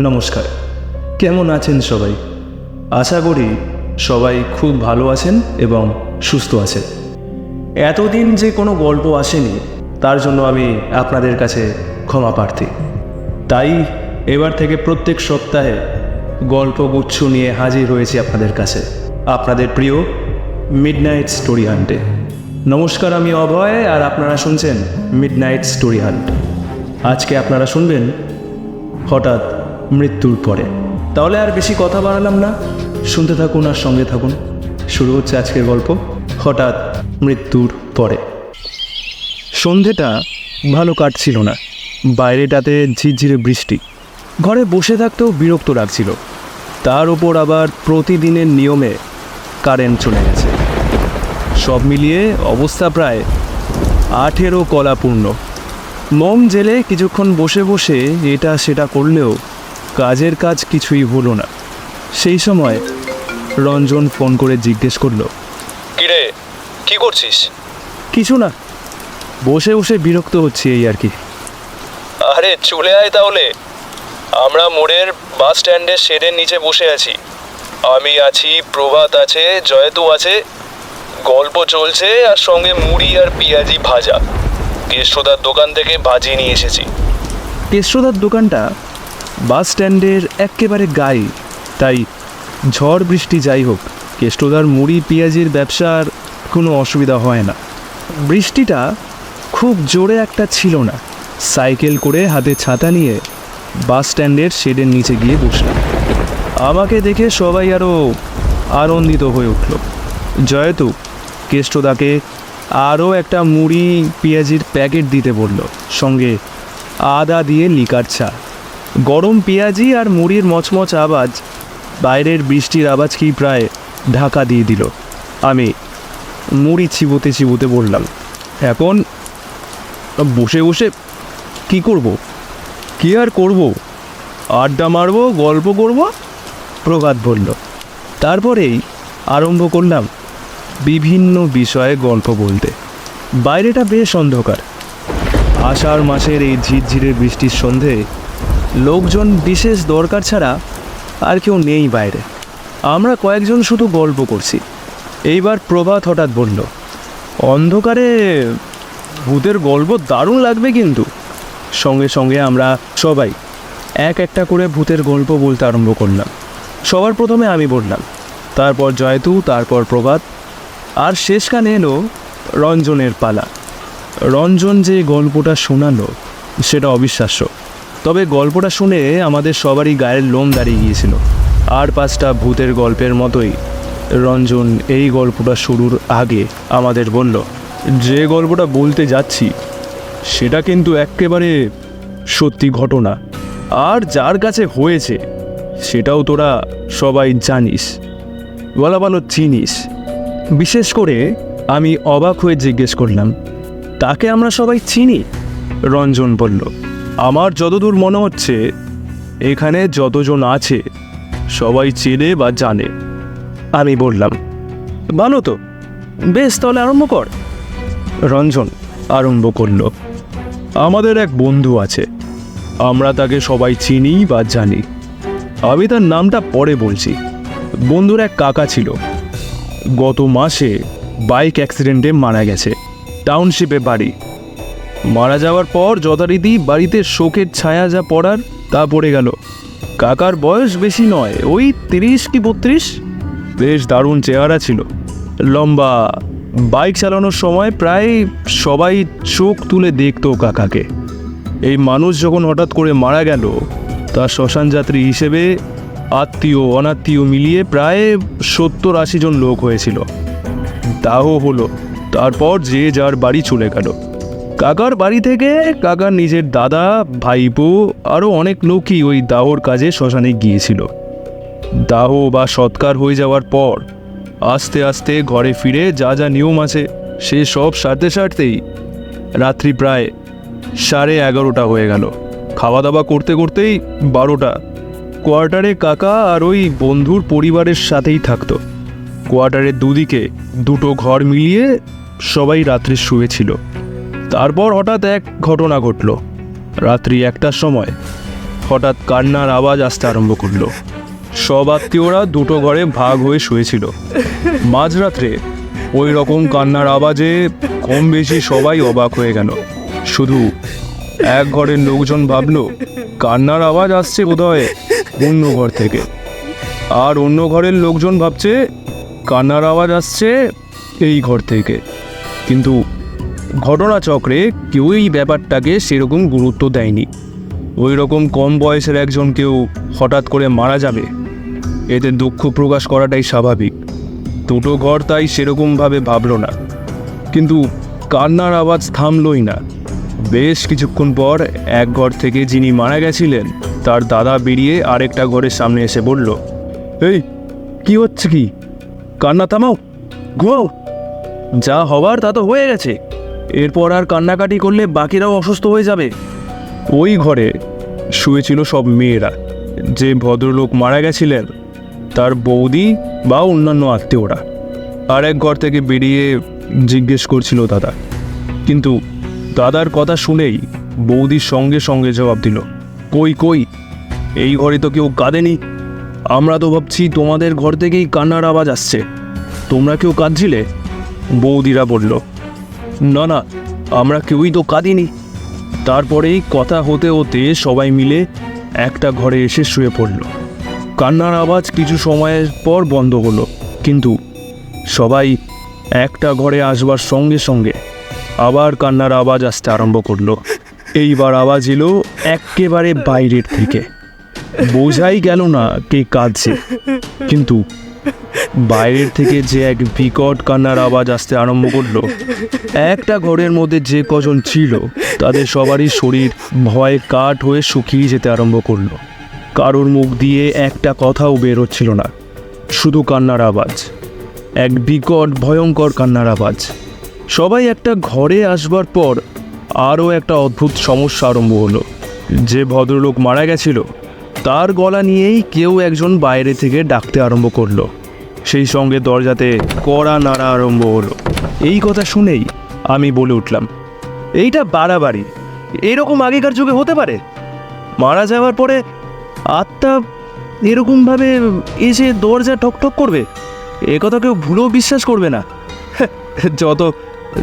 নমস্কার। কেমন আছেন সবাই? আশা করি সবাই খুব ভালো আছেন এবং সুস্থ আছেন। এতদিন যে কোনো গল্প আসেনি, তার জন্য আমি আপনাদের কাছে ক্ষমা প্রার্থী। তাই এবার থেকে প্রত্যেক সপ্তাহে গল্পগুচ্ছ নিয়ে হাজির হয়েছি আপনাদের কাছে। আপনাদের প্রিয় মিডনাইট স্টোরি হান্টে নমস্কার, আমি অভয় আর আপনারা শুনছেন মিডনাইট স্টোরি হান্ট আজকে আপনারা শুনবেন হঠাৎ মৃত্যুর পরে। তাহলে আর বেশি কথা বাড়ালাম না। শুনতে থাকুন আর সঙ্গে থাকুন। শুরু হচ্ছে আজকের গল্প, হঠাৎ মৃত্যুর পরে। সন্ধেটা ভালো কাটছিল না। বাইরেটাতে ঝিরঝিরে বৃষ্টি। ঘরে বসে থাকতেও বিরক্ত লাগছিল। তার ওপর আবার প্রতিদিনের নিয়মে কারেন্ট চলে গেছে। সব মিলিয়ে অবস্থা প্রায় আঠেরো কলাপূর্ণ। মম জেলে কিছুক্ষণ বসে বসে এটা সেটা করলেও কাজের কাজ কিছুই হলো না। সেই সময় রঞ্জন ফোন করে জিজ্ঞেস করল কিরে কি করছিস? কিছু না বসে বসে বিরক্ত হচ্ছে এই আর কি। আরে চলে আয় তাহলে। আমরা মোড়ের বাস স্ট্যান্ডের শেডের নিচে বসে আছি। আমি আছি প্রভাত আছে জয়তু আছে গল্প চলছে আর সঙ্গে মুড়ি আর পেঁয়াজি ভাজা। কেষ্টদার দোকান থেকে ভাজি নিয়ে এসেছি। কেষ্টদার দোকানটা বাস স্ট্যান্ডের একেবারে গায়ে। তাই ঝড় বৃষ্টি যাই হোক, কেষ্টদার মুড়ি, পেঁয়াজির ব্যবসার কোনো অসুবিধা হয় না। বৃষ্টিটা খুব জোরে একটা ছিল না। সাইকেল করে হাতে ছাতা নিয়ে বাস স্ট্যান্ডের শেডের নিচে গিয়ে বসলাম। আমাকে দেখে সবাই আরও আনন্দিত হয়ে উঠল। জয়তু কেষ্টদাকে আরও একটা মুড়ি, পেঁয়াজির প্যাকেট দিতে বলল। সঙ্গে আদা দিয়ে লিকার চা। গরম পেঁয়াজি আর মুড়ির মচমচ আওয়াজ। বাইরের বৃষ্টির আওয়াজকেই প্রায় ঢাকা দিয়ে দিল। আমি মুড়ি চিবোতে চিবোতে বললাম, এখন বসে বসে কি করব? কি আর করব? আড্ডা মারবো, গল্প করব? প্রভাত বলল। তারপরেই আরম্ভ করলাম বিভিন্ন বিষয়ে গল্প বলতে। বাইরেটা বেশ অন্ধকার। আষাঢ় মাসের এই ঝিরঝিরে বৃষ্টির সন্ধে লোকজন বিশেষ দরকার ছাড়া আর কেউ নেই বাইরে। আমরা কয়েকজন শুধু গল্প করছি। এইবার প্রভাত হঠাৎ বলল, অন্ধকারে ভূতের গল্প দারুণ লাগবে কিন্তু। সঙ্গে সঙ্গে আমরা সবাই এক একটা করে ভূতের গল্প বলতে আরম্ভ করলাম। সবার প্রথমে আমি বললাম, তারপর জয়তু, তারপর প্রভাত। আর শেষখানে এলো রঞ্জনের পালা। রঞ্জন যে গল্পটা শোনালো, সেটা অবিশ্বাস্য। তবে গল্পটা শুনে আমাদের সবারই গায়ের লোম দাঁড়িয়ে গিয়েছিল। আর পাঁচটা ভূতের গল্পের মতোই। রঞ্জন, এই গল্পটা শুরুর আগে আমাদের বলল, যে গল্পটা বলতে যাচ্ছি, সেটা কিন্তু একেবারে সত্যি ঘটনা। আর যার কাছে হয়েছে, সেটাও তোরা সবাই জানিস, বলা ভালো চিনিস। বিশেষ করে আমি অবাক হয়ে জিজ্ঞেস করলাম, তাকে আমরা সবাই চিনি? রঞ্জন বলল আমার যতদূর মনে হচ্ছে, এখানে যতজন আছে, সবাই চেনে বা জানে। আমি বললাম ভালো তো, বেশ তাহলে আরম্ভ কর। রঞ্জন আরম্ভ করল, আমাদের এক বন্ধু আছে, আমরা তাকে সবাই চিনি বা জানি। আমি তার নামটা পরে বলছি। বন্ধুর এক কাকা ছিল। গত মাসে বাইক অ্যাক্সিডেন্টে মারা গেছে। টাউনশিপে বাড়ি। মারা যাওয়ার পর যথারীতি বাড়িতে শোকের ছায়া যা পড়ার তা পড়ে গেল। কাকার বয়স বেশি নয়, ওই তিরিশ কি বত্রিশ? বেশ দারুণ চেহারা ছিল। লম্বা, বাইক চালানোর সময় প্রায় সবাই চোখ তুলে দেখতো কাকাকে। এই মানুষ যখন হঠাৎ করে মারা গেল তার শ্মশান যাত্রী হিসেবে আত্মীয়, অনাত্মীয় মিলিয়ে প্রায় সত্তর আশি জন লোক হয়েছিল। দাহ হলো, তারপর যে যার বাড়ি চলে গেল। কাকার বাড়ি থেকে কাকার নিজের দাদা, ভাইপো আরও অনেক লোকই ওই দাহর কাজে শ্মশানে গিয়েছিল। দাহ বা সৎকার হয়ে যাওয়ার পর আস্তে আস্তে ঘরে ফিরে যা যা নিয়ম আছে, সে সব সারতে সারতেই রাত্রি প্রায় সাড়ে এগারোটা হয়ে গেল। খাওয়া দাওয়া করতে করতেই বারোটা। কোয়ার্টারে কাকা আর ওই বন্ধুর পরিবারের সাথেই থাকতো। কোয়ার্টারের দুদিকে দুটো ঘর মিলিয়ে সবাই রাত্রে শুয়েছিল। তারপর হঠাৎ এক ঘটনা ঘটল। রাত্রি একটার সময় হঠাৎ কান্নার আওয়াজ আসতে আরম্ভ করল। সব আত্মীয়রা দুটো ঘরে ভাগ হয়ে শুয়েছিল। মাঝরাত্রে ওই রকম কান্নার আওয়াজে কম বেশি সবাই অবাক হয়ে গেল। শুধু এক ঘরের লোকজন ভাবল, কান্নার আওয়াজ আসছে বোধহয় অন্য ঘর থেকে। আর অন্য ঘরের লোকজন ভাবছে, কান্নার আওয়াজ আসছে এই ঘর থেকে। কিন্তু ঘটনাচক্রে কেউই ব্যাপারটাকে সেরকম গুরুত্ব দেয়নি। ওই রকম কম বয়সের একজন কেউ হঠাৎ করে মারা যাবে, এতে দুঃখ প্রকাশ করাটাই স্বাভাবিক। দুটো ঘর তাই সেরকমভাবে ভাবলো না। কিন্তু কান্নার আওয়াজ থামলই না। বেশ কিছুক্ষণ পর এক ঘর থেকে যিনি মারা গেছিলেন, তার দাদা বেরিয়ে আরেকটা ঘরের সামনে এসে বলল, এই, কি হচ্ছে কি? কান্না থামাও, ঘুমাও। যা হবার তা তো হয়ে গেছে। এরপর আর কান্নাকাটি করলে বাকিরাও অসুস্থ হয়ে যাবে। ওই ঘরে শুয়েছিল সব মেয়েরা। যে ভদ্রলোক মারা গেছিলেন, তার বৌদি বা অন্যান্য আত্মীয়রা। আর এক ঘর থেকে বেরিয়ে জিজ্ঞেস করছিল দাদা। কিন্তু দাদার কথা শুনেই বৌদির সঙ্গে সঙ্গে জবাব দিল, কই কই? এই ঘরে তো কেউ কাঁদেনি। আমরা তো ভাবছি তোমাদের ঘর থেকেই কান্নার আওয়াজ আসছে। তোমরা কেউ কাঁদছিলে? বৌদিরা বলল না না, আমরা কেউই তো কাঁদিনি। তারপরেই কথা হতে হতে সবাই মিলে একটা ঘরে এসে শুয়ে পড়ল। কান্নার আওয়াজ কিছু সময়ের পর বন্ধ হলো, কিন্তু সবাই একটা ঘরে আসবার সঙ্গে সঙ্গে আবার কান্নার আওয়াজ আসতে আরম্ভ করল। এইবার আওয়াজ এলো একেবারে বাইরের থেকে। বোঝাই গেল না কে কাঁদছে, কিন্তু বাইরের থেকে যে এক বিকট কান্নার আওয়াজ আসতে আরম্ভ করল, একটা ঘরের মধ্যে যে কজন ছিল, তাদের সবারই শরীর ভয়ে কাঠ হয়ে শুকিয়ে যেতে আরম্ভ করল। কারোর মুখ দিয়ে একটা কথাও বের হচ্ছিল না, শুধু কান্নার আওয়াজ। এক বিকট, ভয়ঙ্কর কান্নার আওয়াজ। সবাই একটা ঘরে আসবার পর আরও একটা অদ্ভুত সমস্যা আরম্ভ হলো। যে ভদ্রলোক মারা গেছিল, তার গলা নিয়েই কেউ একজন বাইরে থেকে ডাকতে আরম্ভ করল। সেই সঙ্গে দরজাতে কড়া নাড়া আরম্ভ হলো। এই কথা শুনেই আমি বলে উঠলাম, এইটা বাড়াবাড়ি। এরকম আগেকার যুগে হতে পারে? মারা যাওয়ার পরে আত্মা এরকমভাবে এসে দরজা ঠকঠক করবে? এ কথা কেউ ভুলেও বিশ্বাস করবে না। যত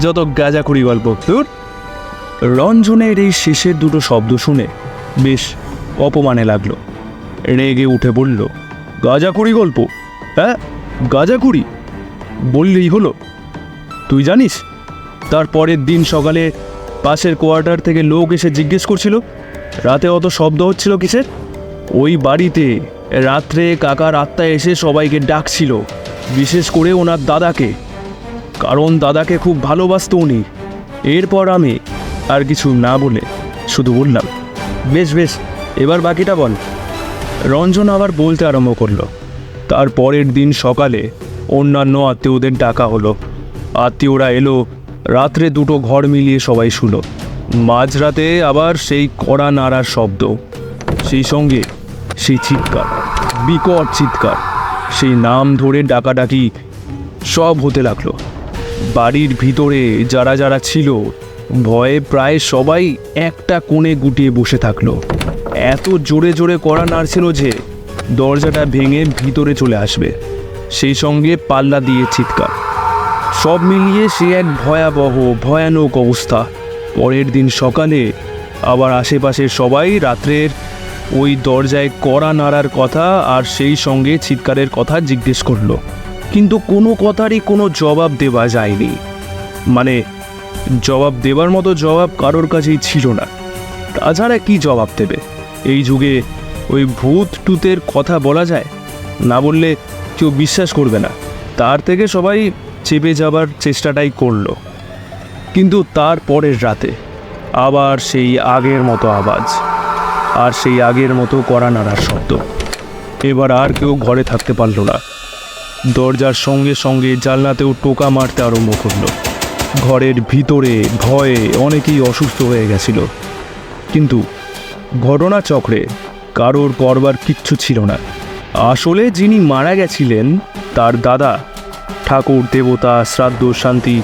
যত গাঁজাখুরি গল্প। দূর রঞ্জনের এই শেষের দুটো শব্দ শুনে বেশ অপমানে লাগল। রেগে উঠে বলল, গাঁজাখুরি গল্প? হ্যাঁ? গাঁজাখুরি? বললেই হলো। তুই জানিস, তার পরের দিন সকালে পাশের কোয়ার্টার থেকে লোক এসে জিজ্ঞেস করছিল, রাতে অত শব্দ হচ্ছিল কিসের? ওই বাড়িতে রাত্রে কাকার আত্মা এসে সবাইকে ডাকছিল, বিশেষ করে ওনার দাদাকে, কারণ দাদাকে খুব ভালোবাসত উনি। এরপর আমি আর কিছু না বলে শুধু বললাম, বেশ বেশ, এবার বাকিটা বল। রঞ্জন আবার বলতে আরম্ভ করল তার পরের দিন সকালে অন্যান্য আত্মীয়দের ডাকা হলো। আত্মীয়রা এলো, রাত্রে দুটো ঘর মিলিয়ে সবাই শুলো। মাঝরাতে আবার সেই কড়া নাড়ার শব্দ। সেই সঙ্গে সেই চিৎকার, বিকট চিৎকার। সেই নাম ধরে ডাকাডাকি সব হতে লাগল। বাড়ির ভিতরে যারা যারা ছিল, ভয়ে প্রায় সবাই একটা কোণে গুটিয়ে বসে থাকল। এত জোরে জোরে কড়া নাড়ছিল যে দরজাটা ভেঙে ভিতরে চলে আসবে। সেই সঙ্গে পাল্লা দিয়ে চিৎকার। সব মিলিয়ে সে এক ভয়াবহ, ভয়ানক অবস্থা। পরের দিন সকালে আবার আশেপাশের সবাই রাত্রের ওই দরজায় কড়া নাড়ার কথা আর সেই সঙ্গে চিৎকারের কথা জিজ্ঞেস করল। কিন্তু কোনো কথারই কোনো জবাব দেওয়া যায়নি। মানে জবাব দেবার মতো জবাব কারোর কাছেই ছিল না। তাছাড়া কি জবাব দেবে? এই যুগে ওই ভূত টুতের কথা বলা যায়? না বললে কেউ বিশ্বাস করবে না। তার থেকে সবাই চেপে যাবার চেষ্টাটাই করল। কিন্তু তার পরের রাতে আবার সেই আগের মতো আওয়াজ আর সেই আগের মতো কড়া নাড়ার শব্দ। এবার আর কেউ ঘরে থাকতে পারল না। দরজার সঙ্গে সঙ্গে জানলাতেও টোকা মারতে আরম্ভ করল। ঘরের ভিতরে ভয়ে অনেকেই অসুস্থ হয়ে গেছিল। কিন্তু ঘটনাচক্রে কারোর করবার কিচ্ছু ছিল না। আসলে যিনি মারা গেছিলেন, তার দাদা, ঠাকুর, দেবতা, শ্রাদ্ধ, শান্তি,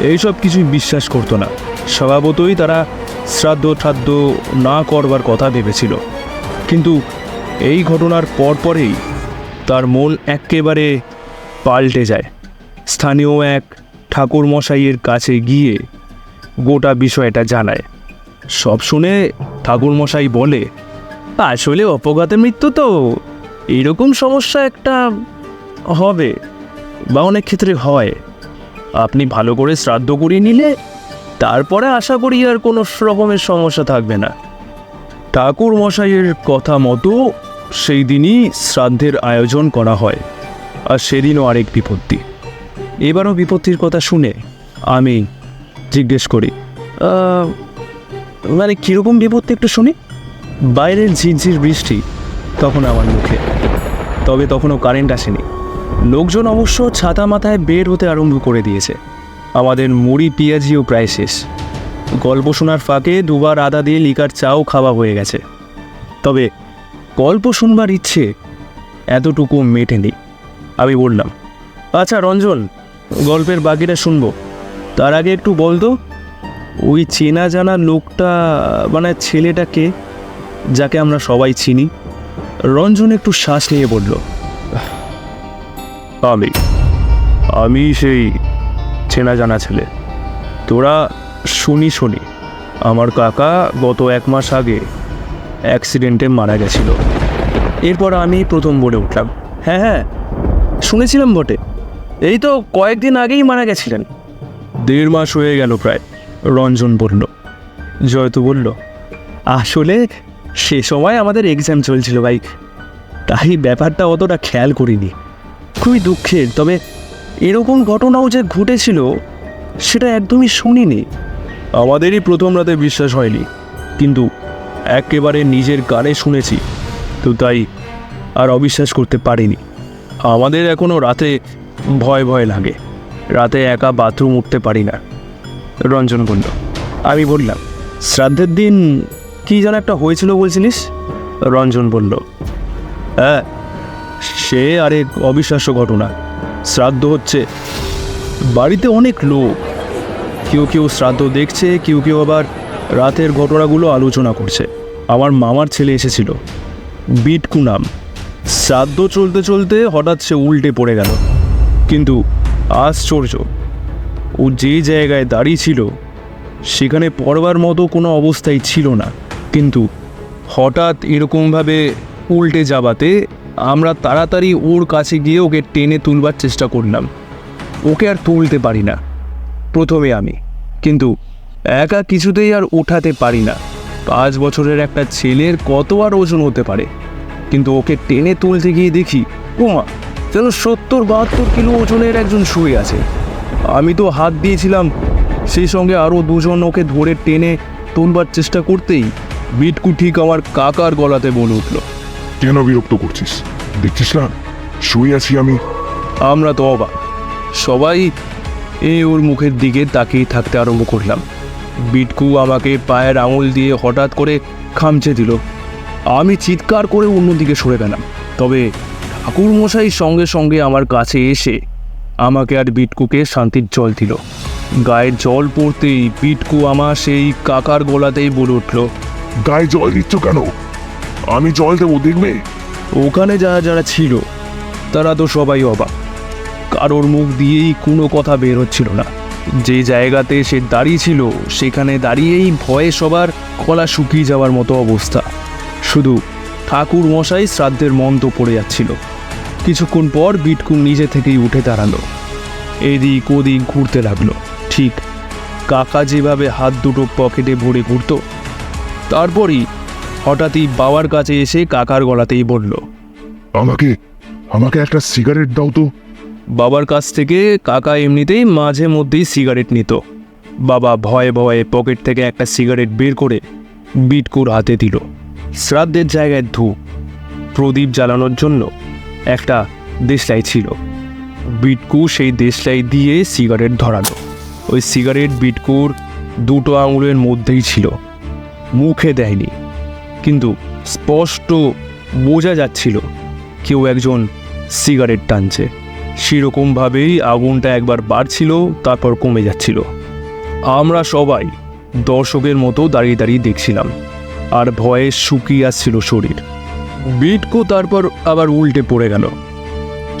এইসব কিছুই বিশ্বাস করতো না। স্বভাবতই তারা শ্রাদ্ধ ঠাদ্য না করবার কথা ভেবেছিল। কিন্তু এই ঘটনার পরপরেই তার মন একেবারে পাল্টে যায়। স্থানীয় এক ঠাকুর মশাইয়ের কাছে গিয়ে গোটা বিষয়টা জানায়। সব শুনে ঠাকুর মশাই বলে আসলে অপঘাতে মৃত্যু তো। এরকম সমস্যা একটা হবে বা অনেক ক্ষেত্রে হয়। আপনি ভালো করে শ্রাদ্ধ করিয়ে নিলে তারপরে আশা করি আর কোনো রকমের সমস্যা থাকবে না। ঠাকুর মশাইয়ের কথা মতো সেই দিনই শ্রাদ্ধের আয়োজন করা হয় আর সেদিনও আরেক বিপত্তি। এবারও বিপত্তির কথা শুনে আমি জিজ্ঞেস করি মানে কীরকম বিপত্তি একটু শুনি। বাইরের ঝিরঝির বৃষ্টি তখন আমার মুখে। তবে তখনও কারেন্ট আসেনি। লোকজন অবশ্য ছাতা মাথায় বের হতে আরম্ভ করে দিয়েছে। আমাদের মুড়ি পেঁয়াজিও প্রায় শেষ। গল্প শোনার ফাঁকে দুবার আদা দিয়ে লিকার চাও খাওয়া হয়ে গেছে। তবে গল্প শুনবার ইচ্ছে এতটুকু মেটেনি। আমি বললাম আচ্ছা রঞ্জন, গল্পের বাকিটা শুনব। তার আগে একটু বলতো ওই চেনা জানা লোকটা মানে ছেলেটাকে যাকে আমরা সবাই চিনি রঞ্জন একটু শ্বাস নিয়ে বলল আমি আমি সেই চেনা জানা ছেলে। তোরা শুনি শুনি। আমার কাকা গত এক মাস আগে অ্যাক্সিডেন্টে মারা গেছিল। এরপর আমি প্রথম বলে উঠলাম হ্যাঁ হ্যাঁ শুনেছিলাম বটে। এই তো কয়েকদিন আগেই মারা গেছিলেন। দেড় মাস হয়ে গেল প্রায় রঞ্জন বলল। জয়তু বলল আসলে সে সময় আমাদের এক্সাম চলছিল ভাই। তাই ব্যাপারটা অতটা খেয়াল করিনি। খুবই দুঃখের, তবে এরকম ঘটনাও যে ঘটেছিল, সেটা একদমই শুনিনি। আমাদেরই প্রথম রাতে বিশ্বাস হয়নি, কিন্তু একেবারে নিজের কানে শুনেছি, তো তাই আর অবিশ্বাস করতে পারিনি। আমাদের এখনও রাতে ভয় ভয় লাগে, রাতে একা বাথরুম উঠতে পারি না। রঞ্জন বলল, আমি বললাম, শ্রাদ্ধের দিন কি যেন একটা হয়েছিল বলছিলিস? রঞ্জন বলল হ্যাঁ সে আরেক অবিশ্বাস্য ঘটনা। শ্রাদ্ধ হচ্ছে। বাড়িতে অনেক লোক। কেউ কেউ শ্রাদ্ধ দেখছে, কেউ কেউ আবার রাতের ঘটনাগুলো আলোচনা করছে। আমার মামার ছেলে এসেছিল। বিটকু নাম। শ্রাদ্ধ চলতে চলতে হঠাৎ সে উল্টে পড়ে গেল। কিন্তু আশ্চর্য, ও যে জায়গায় দাঁড়িয়ে ছিল, সেখানে পড়বার মতো কোনো অবস্থাই ছিল না। কিন্তু হঠাৎ এরকমভাবে উল্টে যাবাতে আমরা তাড়াতাড়ি ওর কাছে গিয়ে ওকে টেনে তুলবার চেষ্টা করলাম। ওকে আর তুলতে পারি না, প্রথমে আমি। কিন্তু একা কিছুতেই আর ওঠাতে পারি না। পাঁচ বছরের একটা ছেলের কত আর ওজন হতে পারে? কিন্তু ওকে টেনে তুলতে গিয়ে দেখি ওমা যেন সত্তর বাহাত্তর কিলো ওজনের একজন শুয়ে আছে। আমি তো হাত দিয়েছিলাম, সেই সঙ্গে আরও দুজন ওকে ধরে টেনে তুলবার চেষ্টা করতেই বিটকু ঠিক আমার কাকার গলাতে বলে উঠল কেন বিরক্ত করছিস? দেখছিস না? শুয়ে আছি আমি। আমরা তো অবাক। সবাই এ ওর মুখের দিকে তাকিয়ে থাকতে আরম্ভ করলাম। বিটকু আমাকে পায়ের আঙুল দিয়ে হঠাৎ করে খামচে দিল। আমি চিৎকার করে অন্যদিকে সরে গেলাম। তবে ঠাকুর মশাই সঙ্গে সঙ্গে আমার কাছে এসে আমাকে আর বিটকুকে শান্তির জল দিল। গায়ের জল পড়তেই বিটকু আমার সেই কাকার গলাতেই বলে উঠল গায়ে জল দিচ্ছ কেন? আমি জল দেবো, দেখবে? ওখানে যারা যারা ছিল, তারা তো সবাই অবাক। কারোর মুখ দিয়েই কোনো কথা বের হচ্ছিল না। যে জায়গাতে সে দাঁড়িয়ে ছিল, সেখানে দাঁড়িয়েই ভয়ে সবার গলা শুকিয়ে যাওয়ার মতো অবস্থা। শুধু ঠাকুর মশাই শ্রাদ্ধের মন্ত্র পড়ে যাচ্ছিল। কিছুক্ষণ পর বিটকুন নিজে থেকেই উঠে দাঁড়াল। এদিক ওদিক ঘুরতে লাগল। ঠিক কাকা যেভাবে হাত দুটো পকেটে ভরে ঘুরতো তারপরই হঠাৎই বাবার কাছে এসে কাকার গলাতেই বলল আমাকে আমাকে একটা সিগারেট দাও তো। বাবার কাছ থেকে কাকা এমনিতেই মাঝে মধ্যেই সিগারেট নিত। বাবা ভয়ে ভয়ে পকেট থেকে একটা সিগারেট বের করে বিটকুর হাতে দিল। শ্রাদ্ধের জায়গায় ধূপ প্রদীপ জ্বালানোর জন্য একটা দেশলাই ছিল। বিটকু সেই দেশলাই দিয়ে সিগারেট ধরালো। ওই সিগারেট বিটকুর দুটো আঙুলের মধ্যেই ছিল। মুখে দেয়নি। কিন্তু স্পষ্ট বোঝা যাচ্ছিল কেউ একজন সিগারেট টানছে। সেরকমভাবেই আগুনটা একবার বাড়ছিল, তারপর কমে যাচ্ছিল। আমরা সবাই দর্শকের মতো দাঁড়িয়ে দাঁড়িয়ে দেখছিলাম, আর ভয়ে শুকিয়ে আসছিল শরীর। বিটকো তারপর আবার উল্টে পড়ে গেল।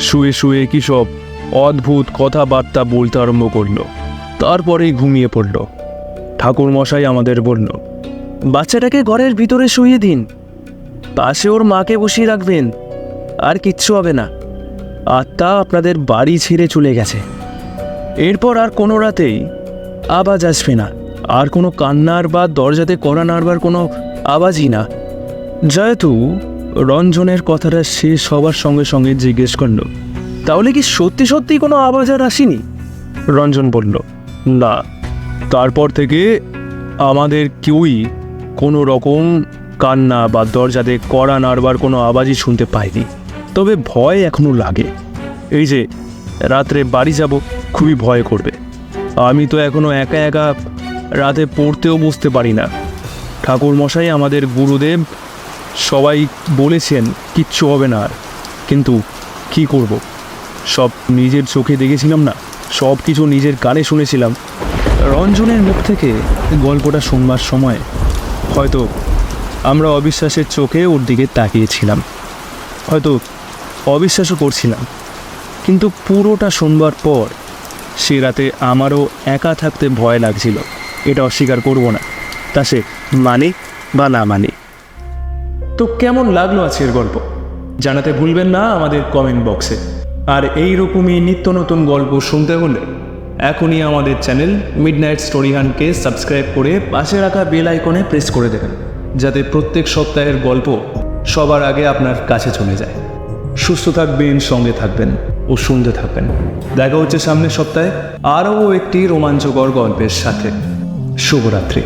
শুয়ে শুয়ে কি সব অদ্ভুত কথাবার্তা বলতে আরম্ভ করল। তারপরেই ঘুমিয়ে পড়ল। ঠাকুর মশাই আমাদের বলল বাচ্চাটাকে ঘরের ভিতরে শুয়ে দিন। পাশে ওর মাকে বসিয়ে রাখবেন। আর কিচ্ছু হবে না। আত্মা আপনাদের বাড়ি ছেড়ে চলে গেছে। এরপর আর কোনো রাতেই আওয়াজ আসবে না। আর কোনো কান্নার বা দরজাতে কড়া নাড়বার কোনো আওয়াজই না। যেহেতু রঞ্জনের কথাটা শেষ হবার সঙ্গে সঙ্গে জিজ্ঞেস করল, তাহলে কি সত্যি সত্যি কোনো আওয়াজ আর আসেনি? রঞ্জন বলল, না। তারপর থেকে আমাদের কেউই কোনো রকম কান্না বা দরজাতে কড়া নাড়বার কোনো আওয়াজই শুনতে পাইনি। তবে ভয় এখনও লাগে। এই যে, রাত্রে বাড়ি যাব, খুবই ভয় করবে। আমি তো এখনও একা একা রাতে পড়তেও বসতে পারি না। ঠাকুর মশাই আমাদের গুরুদেব সবাই বলেছেন, কিচ্ছু হবে না আর। কিন্তু কি করব? সব নিজের চোখে দেখেছিলাম না সব কিছু নিজের কানে শুনেছিলাম। রঞ্জনের মুখ থেকে গল্পটা শুনবার সময় হয়তো আমরা অবিশ্বাসের চোখে ওর দিকে তাকিয়েছিলাম। হয়তো অবিশ্বাসও করছিলাম। কিন্তু পুরোটা শুনবার পর সে রাতে আমারও একা থাকতে ভয় লাগছিল। এটা অস্বীকার করব না। তা সে মানে বা না মানে? তো কেমন লাগল আজকের গল্প? জানাতে ভুলবেন না আমাদের কমেন্ট বক্সে। আর এই রকমই নিত্য নতুন গল্প শুনতে হলে এখনই আমাদের চ্যানেল মিডনাইট স্টোরি হানকে সাবস্ক্রাইব করে পাশে রাখা বেল আইকনে প্রেস করে দেবেন, যাতে প্রত্যেক সপ্তাহের গল্প সবার আগে আপনার কাছে চলে যায়। সুস্থ থাকবেন, সঙ্গে থাকবেন ও শুনতে থাকবেন। দেখা হচ্ছে সামনের সপ্তাহে আরও একটি রোমাঞ্চকর গল্পের সাথে। শুভরাত্রি।